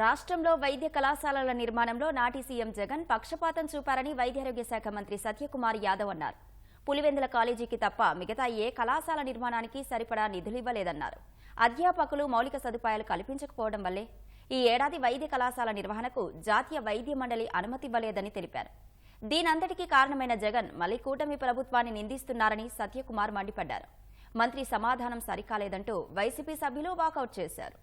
రాష్ట్రంలో వైద్య కళాశాలల నిర్మాణంలో నాటి సీఎం జగన్ పక్షపాతం చూపారని వైద్యారోగ్య శాఖ మంత్రి సత్యకుమార్ యాదవ్ అన్నారు. పులివెందుల కాలేజీకి తప్ప మిగతా ఏ కళాశాల నిర్మాణానికి సరిపడా నిధులివ్వలేదన్నారు అధ్యాపకులు మౌలిక సదుపాయాలు కల్పించకపోవడం వల్లే ఈ ఏడాది వైద్య కళాశాల నిర్వహణకు జాతీయ వైద్య మండలి అనుమతివ్వలేదని తెలిపారు. దీనంతటికీ కారణమైన జగన్ మళ్ళీ కూటమి ప్రభుత్వాన్ని నిందిస్తున్నారని సత్యకుమార్ మండిపడ్డారు. మంత్రి సమాధానం సరికాలేదంటూ వైసీపీ సభ్యులు వాకౌట్ చేశారు.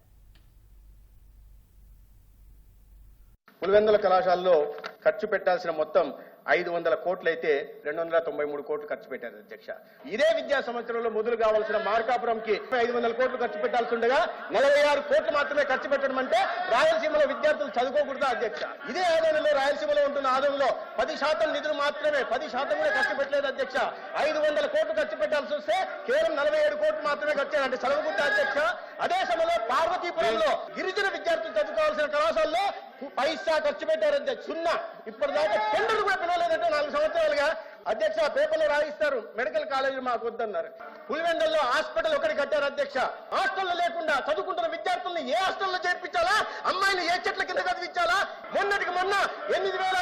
పులివెందుల కళాశాలలో ఖర్చు పెట్టాల్సిన మొత్తం ఐదు వందల కోట్లయితే రెండు వందల తొంభై మూడు కోట్లు ఖర్చు పెట్టారు అధ్యక్ష. ఇదే విద్యా సంవత్సరంలో మొదలు కావాల్సిన మార్కాపురంకి ఐదు వందల కోట్లు ఖర్చు పెట్టాల్సి ఉండగా నలభై ఆరు కోట్లు మాత్రమే ఖర్చు పెట్టడం అంటే రాయలసీమలో విద్యార్థులు చదువుకోకూడదా అధ్యక్ష? ఇదే ఆదాయంలో రాయలసీమలో ఉంటున్న ఆదాయంలో పది శాతం నిధులు మాత్రమే పది శాతం కూడా ఖర్చు పెట్టలేదు అధ్యక్ష. ఐదు వందల కోట్లు ఖర్చు పెట్టాల్సి వస్తే కేవలం నలభై ఏడు కోట్లు మాత్రమే ఖర్చు అంటే సెలవుకుంటే అధ్యక్ష అదే సమయంలో పార్వతీపురంలో గిరిజన విద్యార్థులు చదువుకోవాల్సిన కళాశాలలో పైసా ఖర్చు పెట్టారు అధ్యక్ష సున్నా ఇప్పటిదాకా టెండర్ కూడా పిలవలేదంటే నాలుగు సంవత్సరాలుగా అధ్యక్ష పేపర్లో రాయిస్తారు మెడికల్ కాలేజీ మాకు వద్దన్నారు. పులివెందల్లో హాస్పిటల్ ఒకటి కట్టారు అధ్యక్ష. హాస్టల్లో లేకుండా చదువుకుంటున్న విద్యార్థుల్ని ఏ హాస్టల్లో చేర్పించాలా? అమ్మాయిని ఏ చెట్ల కింద చదివించాలా? మొన్నటికి మొన్న ఎనిమిది వేల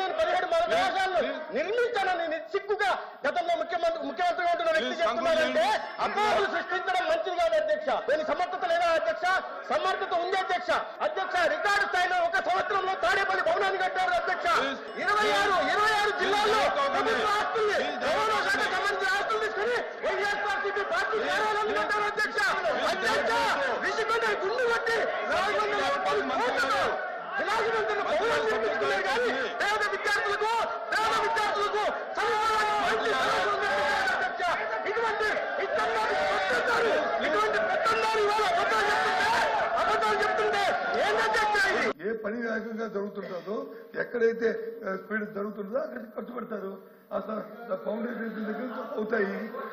నేను పదిహేడు మరో కళాశాలను నిర్మించానని నేను సిగ్గుగా గతంలో ముఖ్యమంత్రి ముఖ్యమంత్రిగా ఉంటున్న వ్యక్తి చెప్తున్నారంటే అపోహలు సృష్టించడం మంచిది కాదు అధ్యక్ష. దీని సమర్థత లేదా అధ్యక్ష? సమర్థత ఉంది అధ్యక్ష అధ్యక్ష రికార్డు స్థాయిలో ఒక సంవత్సరంలో తాడేపల్లి భవనాన్ని కట్టారు అధ్యక్ష ఇరవై ఆరు ఇరవై ఆరు జిల్లాల్లో ప్రభుత్వ ఆస్తుల్ని రవాణా శాఖ సంబంధించిన ఆస్తులు తీసుకుని వైఎస్ఆర్సీపీ పార్టీ కార్యాలయాన్ని కట్టారు అధ్యక్ష. అధ్యక్ష విసుకుంటే గుండు కొట్టి యాభై కోట్లతో విలాసవంతమైన భవనాలు నిర్మించుకున్నారు కానీ పేద విద్యార్థులకు పని వేగంగా జరుగుతుంటుందో ఎక్కడైతే స్పీడ్ జరుగుతుందో అక్కడ ఖర్చు పెడతారు అసలు ఫౌండేషన్ దగ్గర అవుతాయి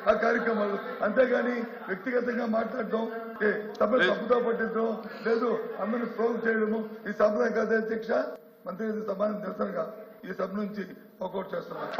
ఆ కార్యక్రమాలు. అంతేగాని వ్యక్తిగతంగా మాట్లాడడం ఏ, సభ తప్పుతో పట్టించడం లేదు అందరిని ప్రోగ్ చేయడము ఈ సంప్రదాయం కాదు అధ్యక్ష మంత్రి సమానం నిరసనగా ఈ సభ నుంచి ఒకటి చేస్తున్నాం